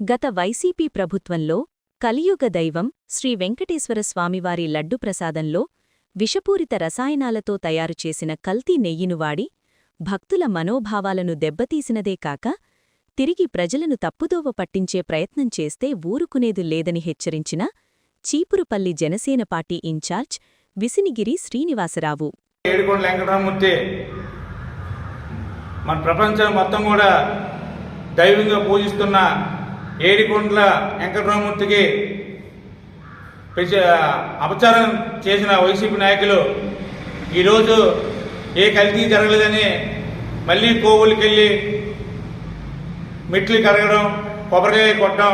గత వైసీపీ ప్రభుత్వంలో కలియుగ దైవం శ్రీ వెంకటేశ్వర స్వామివారి లడ్డు ప్రసాదంలో విషపూరిత రసాయనాలతో తయారుచేసిన కల్తీ నెయ్యిను వాడి భక్తుల మనోభావాలను దెబ్బతీసినదే కాక తిరిగి ప్రజలను తప్పుదోవ పట్టించే ప్రయత్నం చేస్తే ఊరుకునేది లేదని హెచ్చరించిన చీపురుపల్లి జనసేన పార్టీ ఇన్ఛార్జ్ విసినిగిరి శ్రీనివాసరావు. మన ప్రపంచం మొత్తం కూడా దైవంగా పూజిస్తున్న ఏడికొండ్ల వెంకటరామూర్తికి అపచారం చేసిన వైసీపీ నాయకులు ఈరోజు ఏ కల్తీ జరగలేదని మళ్ళీ కోవులకెళ్ళి మెట్లు కరగడం కొబ్బరికాయ కొట్టడం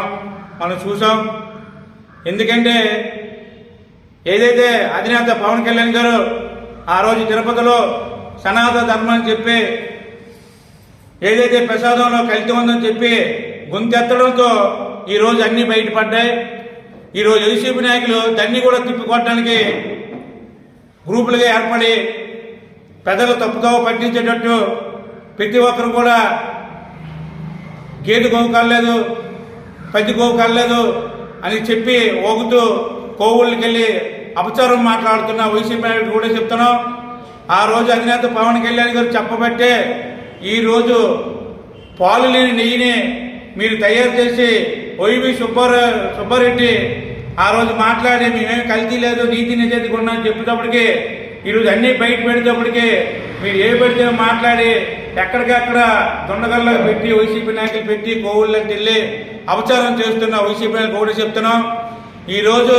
మనం చూసాం. ఎందుకంటే ఏదైతే అధినేత పవన్ కళ్యాణ్ గారు ఆ రోజు తిరుపతిలో సనాతన ధర్మం అని చెప్పి ఏదైతే ప్రసాదంలో కల్తీ ఉందని చెప్పి గొంతెత్తడంతో ఈరోజు అన్నీ బయటపడ్డాయి. ఈరోజు వైసీపీ నాయకులు దాన్ని కూడా తిప్పికొట్టడానికి గ్రూపులుగా ఏర్పడి పెద్దలు తప్పుతో పట్టించేటట్టు ప్రతి ఒక్కరు కూడా గేటు గోవు కాలేదు పది గోవు కాలేదు అని చెప్పి ఓగుతూ కోవుళ్ళకెళ్ళి అపచారం మాట్లాడుతున్న వైసీపీ నాయకుడు కూడా చెప్తున్నాం. ఆ రోజు అధినేత పవన్ కళ్యాణ్ గారు చెప్పబట్టే ఈరోజు పాలు లేని నెయ్యిని మీరు తయారు చేసి వైవి సుబ్బార సుబ్బారెడ్డి ఆ రోజు మాట్లాడి మేమేమి కల్తీ లేదు నీతి నిజాయితీ కొన్నా అని చెప్పేటప్పటికి ఈరోజు అన్నీ బయట పెడేటప్పటికి మీరు ఏ పెడితే మాట్లాడి ఎక్కడికక్కడ దొండగల్లో పెట్టి వైసీపీ నాయకులు పెట్టి కోవుళ్ళకి వెళ్ళి అపచారం చేస్తున్న వైసీపీ నాయకులు కూడా చెప్తున్నాం. ఈరోజు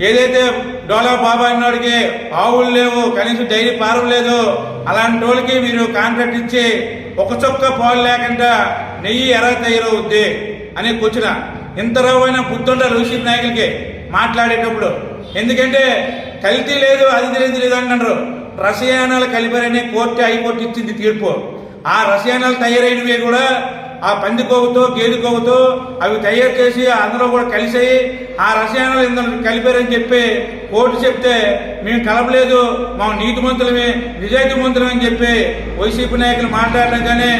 ఏదైతే డోలా బాబా అన్నాడికి ఆవులు లేవు కనీసం డైరీ పారం లేదు అలాంటి వాళ్ళకి మీరు కాంట్రాక్ట్ ఇచ్చి ఒక చొక్క పాలు లేకుండా నెయ్యి ఎలా తయారవుద్ది అనే కూర్చున ఇంత రవ్వైన గుర్తుండాలి రోషిత్ నాయకులకి మాట్లాడేటప్పుడు ఎందుకంటే కల్తీ లేదు అది తెలియదు లేదు అంటున్నారు. రసాయనాలు కలిపారనే కోర్టు హైకోర్టు ఇచ్చింది తీర్పు. ఆ రసాయనాలు తయారైనవి కూడా ఆ పంది కొవ్వుతో గేదె అవి తయారు చేసి అందులో కూడా కలిసాయి ఆ రసాయనాలు ఇందులో కలిపారని చెప్పి కోర్టు చెప్తే మేము కలపలేదు మా నీతి మంత్రులమే నిజాయితీ మంత్రులమని చెప్పి వైసీపీ నాయకులు మాట్లాడడం కానీ